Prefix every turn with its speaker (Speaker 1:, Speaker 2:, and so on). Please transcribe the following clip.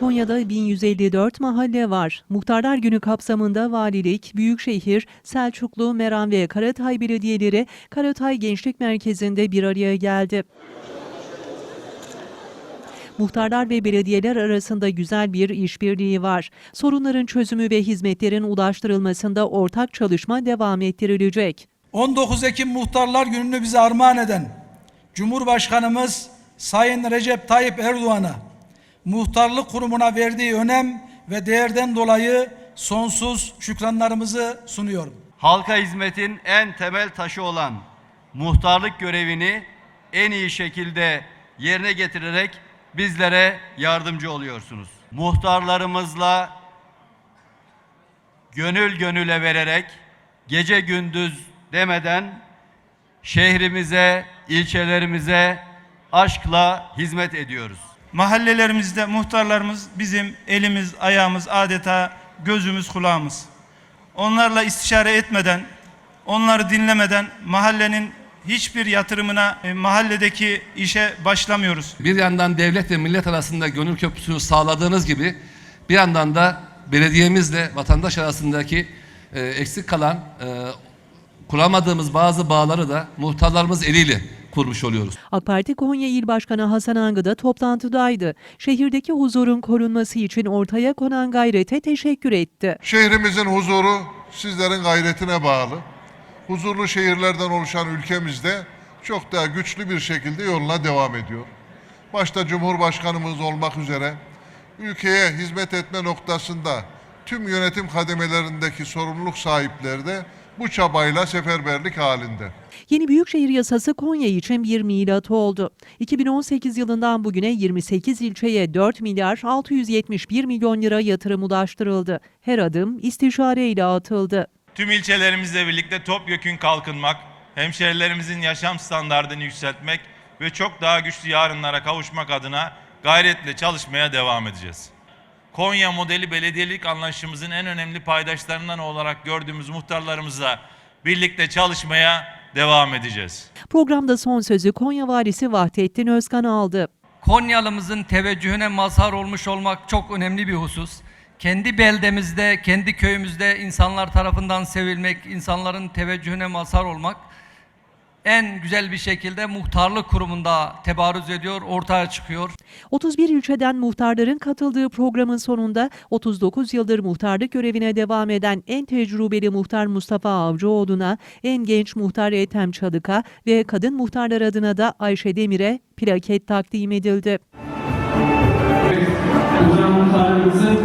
Speaker 1: Konya'da 1154 mahalle var. Muhtarlar Günü kapsamında valilik, Büyükşehir, Selçuklu, Meram ve Karatay belediyeleri Karatay Gençlik Merkezi'nde bir araya geldi. Muhtarlar ve belediyeler arasında güzel bir işbirliği var. Sorunların çözümü ve hizmetlerin ulaştırılmasında ortak çalışma devam ettirilecek.
Speaker 2: 19 Ekim Muhtarlar Günü'nü bize armağan eden Cumhurbaşkanımız Sayın Recep Tayyip Erdoğan'a muhtarlık kurumuna verdiği önem ve değerden dolayı sonsuz şükranlarımızı sunuyorum.
Speaker 3: halka hizmetin en temel taşı olan muhtarlık görevini en iyi şekilde yerine getirerek bizlere yardımcı oluyorsunuz. Muhtarlarımızla gönül gönüle vererek gece gündüz demeden şehrimize, ilçelerimize aşkla hizmet ediyoruz.
Speaker 4: Mahallelerimizde muhtarlarımız bizim elimiz, ayağımız, adeta gözümüz, kulağımız. Onlarla istişare etmeden, onları dinlemeden mahallenin hiçbir yatırımına, e, mahalledeki işe başlamıyoruz.
Speaker 5: Bir yandan devlet ve millet arasında gönül köprüsünü sağladığınız gibi bir yandan da belediyemizle vatandaş arasındaki e, eksik kalan e, kuramadığımız bazı bağları da muhtarlarımız eliyle kurmuş oluyoruz.
Speaker 1: AK Parti Konya İl Başkanı Hasan Angı da toplantıdaydı. Şehirdeki huzurun korunması için ortaya konan gayrete teşekkür etti.
Speaker 6: Şehrimizin huzuru sizlerin gayretine bağlı. Huzurlu şehirlerden oluşan ülkemizde çok daha güçlü bir şekilde yoluna devam ediyor. Başta Cumhurbaşkanımız olmak üzere ülkeye hizmet etme noktasında tüm yönetim kademelerindeki sorumluluk sahipleri de bu çabayla seferberlik halinde.
Speaker 1: Yeni Büyükşehir Yasası Konya için bir milat oldu. 2018 yılından bugüne 28 ilçeye 4 milyar 671 milyon lira yatırım ulaştırıldı. Her adım istişareyle atıldı.
Speaker 7: Tüm ilçelerimizle birlikte topyekün kalkınmak, hemşerilerimizin yaşam standartını yükseltmek ve çok daha güçlü yarınlara kavuşmak adına gayretle çalışmaya devam edeceğiz. Konya modeli belediyelik anlayışımızın en önemli paydaşlarından olarak gördüğümüz muhtarlarımızla birlikte çalışmaya devam edeceğiz.
Speaker 1: Programda son sözü Konya Valisi Vahdettin Özkan aldı.
Speaker 8: Konyalımızın teveccühüne mazhar olmuş olmak çok önemli bir husus. Kendi beldemizde, kendi köyümüzde insanlar tarafından sevilmek, insanların teveccühüne mazhar olmak en güzel bir şekilde muhtarlık kurumunda tebarüz ediyor, ortaya çıkıyor.
Speaker 1: 31 ilçeden muhtarların katıldığı programın sonunda 39 yıldır muhtarlık görevine devam eden en tecrübeli muhtar Mustafa Avcıoğlu'na, en genç muhtar Ethem Çalık'a ve kadın muhtarlar adına da Ayşe Demir'e plaket takdim edildi.
Speaker 9: Hocam muhtarımızı